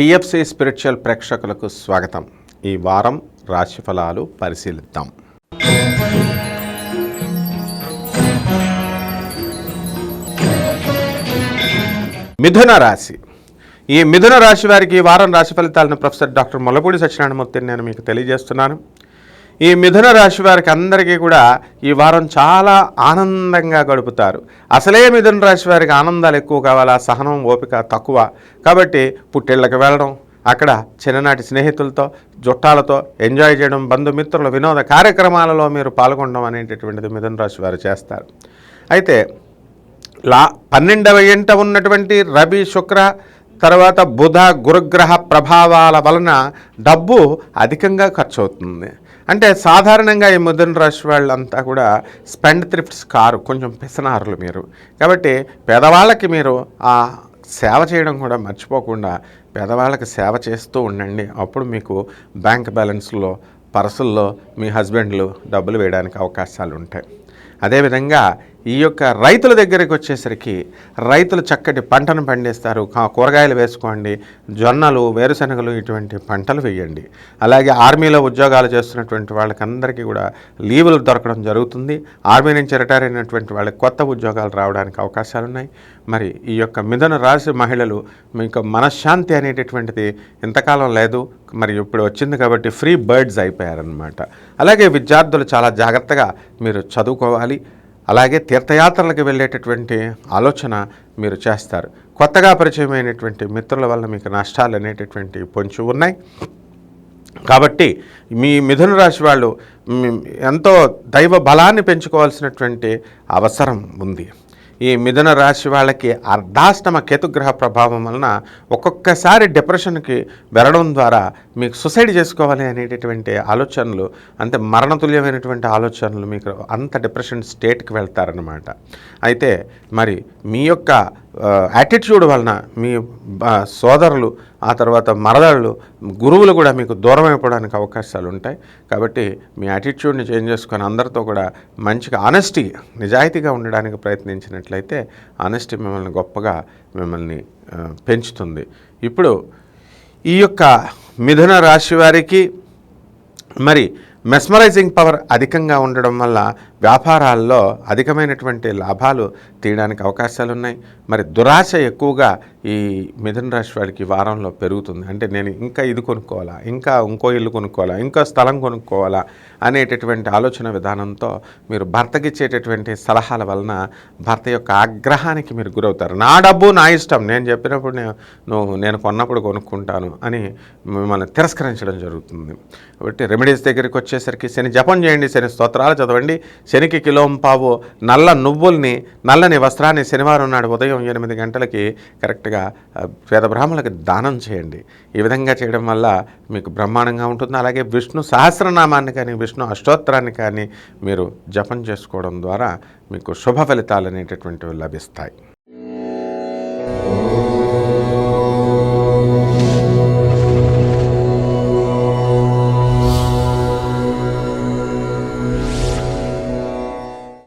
TFC spiritual ప్రేక్షకులకు స్వాగతం. ఈ వారం రాశిఫలాలు పరిశీలిద్దాం. మిథున రాశి. ఈ మిథున రాశి వారికి ఈ వారం రాశి ఫలితాలను ప్రొఫెసర్ డాక్టర్ మొలపూడి సత్యనారాయణమూర్తిని నేను మీకు తెలియజేస్తున్నాను. ఈ మిథున రాశి వారికి అందరికీ కూడా ఈ వారం చాలా ఆనందంగా గడుపుతారు. అసలే మిథున రాశి వారికి ఆనందాలు ఎక్కువ కావాలా సహనం ఓపిక తక్కువ. కాబట్టి పుట్టిళ్ళకి వెళ్ళడం అక్కడ చిన్ననాటి స్నేహితులతో జుట్టాలతో ఎంజాయ్ చేయడం బంధుమిత్రుల వినోద కార్యక్రమాలలో మీరు పాల్గొనడం అనేటటువంటిది మిథున రాశి వారు చేస్తారు. అయితే లా పన్నెండవ ఎంట ఉన్నటువంటి రవి శుక్ర తర్వాత బుధ గురుగ్రహ ప్రభావాల వలన డబ్బు అధికంగా ఖర్చు అవుతుంది అంటే సాధారణంగా ఈ మిథున రాశి వాళ్ళంతా కూడా స్పెండ్ థ్రిఫ్ట్స్ కారు కొంచెం పిసనారులు మీరు. కాబట్టి పేదవాళ్ళకి మీరు ఆ సేవ చేయడం కూడా మర్చిపోకుండా పేదవాళ్ళకి సేవ చేస్తూ ఉండండి. అప్పుడు మీకు బ్యాంక్ బ్యాలెన్స్లో పర్సుల్లో మీ హస్బెండ్లు డబ్బులు వేయడానికి అవకాశాలు ఉంటాయి అదేవిధంగా ఈ యొక్క రైతుల దగ్గరికి వచ్చేసరికి రైతులు చక్కటి పంటను పండిస్తారు. కూరగాయలు వేసుకోండి జొన్నలు వేరుశనగలు ఇటువంటి పంటలు వేయండి. అలాగే ఆర్మీలో ఉద్యోగాలు చేస్తున్నటువంటి వాళ్ళకందరికీ కూడా లీవులు దొరకడం జరుగుతుంది. ఆర్మీ నుంచి రిటైర్ అయినటువంటి వాళ్ళకి కొత్త ఉద్యోగాలు రావడానికి అవకాశాలు ఉన్నాయి మరి ఈ యొక్క మిథున రాశి మహిళలు మీకు మనశ్శాంతి అనేటటువంటిది ఇంతకాలం లేదు. మరి ఇప్పుడు వచ్చింది కాబట్టి ఫ్రీ బర్డ్స్ అయిపోయారనమాట అలాగే విద్యార్థులు చాలా జాగ్రత్తగా మీరు చదువుకోవాలి. అలాగే తీర్థయాత్రలకు వెళ్ళేటటువంటి ఆలోచన మీరు చేస్తారు. కొత్తగా పరిచయమైనటువంటి మిత్రుల వల్ల మీకు నష్టాలు అనేటటువంటి పొంచి ఉన్నాయి. కాబట్టి మీ మిథున రాశి వాళ్ళు ఎంతో దైవ బలాన్ని పెంచుకోవాల్సినటువంటి అవసరం ఉంది. ఈ మిథున రాశి వాళ్ళకి అర్ధాష్టమ కేతుగ్రహ ప్రభావం వలన ఒక్కొక్కసారి డిప్రెషన్కి వెళ్ళడం ద్వారా మీకు సుసైడ్ చేసుకోవాలి అనేటటువంటి ఆలోచనలు అంతే మరణతుల్యమైనటువంటి ఆలోచనలు మీకు అంత డిప్రెషన్ స్టేట్కి వెళ్తారనమాట అయితే మరి మీ యొక్క యాటిట్యూడ్ వలన మీ సోదరులు ఆ తర్వాత మరదళ్ళు గురువులు కూడా మీకు దూరం అయిపోవడానికి అవకాశాలు ఉంటాయి. కాబట్టి మీ యాటిట్యూడ్ని చేంజ్ చేసుకొని అందరితో కూడా మంచిగా ఆనెస్టీ నిజాయితీగా ఉండడానికి ప్రయత్నించినట్లయితే ఆనెస్టీ మిమ్మల్ని గొప్పగా మిమ్మల్ని పెంచుతుంది. ఇప్పుడు ఈ యొక్క మిథున రాశి వారికి మరి మెస్మరైజింగ్ పవర్ అధికంగా ఉండడం వల్ల వ్యాపారాల్లో అధికమైనటువంటి లాభాలు తీయడానికి అవకాశాలు ఉన్నాయి మరి దురాశ ఎక్కువగా ఈ మిథున రాశి వాడికి వారంలో పెరుగుతుంది. అంటే నేను ఇంకా ఇది కొనుక్కోవాలా ఇంకా ఇంకో ఇల్లు కొనుక్కోవాలా ఇంకా స్థలం కొనుక్కోవాలా అనేటటువంటి ఆలోచన విధానంతో మీరు భర్తకిచ్చేటటువంటి సలహాల వలన భర్త యొక్క ఆగ్రహానికి మీరు గురవుతారు. నా డబ్బు నా ఇష్టం నేను చెప్పినప్పుడు నేను నువ్వు నేను కొన్నప్పుడు కొనుక్కుంటాను అని మిమ్మల్ని తిరస్కరించడం జరుగుతుంది. కాబట్టి రెమెడీస్ దగ్గరికి వచ్చి వచ్చేసరికి శని జపం చేయండి శని స్తోత్రాలు చదవండి. శనికి కిలోం పావు నల్ల నువ్వుల్ని నల్లని వస్త్రాన్ని శనివారం నాడు ఉదయం ఎనిమిది గంటలకి కరెక్ట్గా పేద బ్రాహ్మణులకు దానం చేయండి. ఈ విధంగా చేయడం వల్ల మీకు బ్రహ్మాండంగా ఉంటుంది. అలాగే విష్ణు సహస్రనామాన్ని కానీ విష్ణు అష్టోత్తరాన్ని కానీ మీరు జపం చేసుకోవడం ద్వారా మీకు శుభ ఫలితాలు అనేటటువంటివి లభిస్తాయి.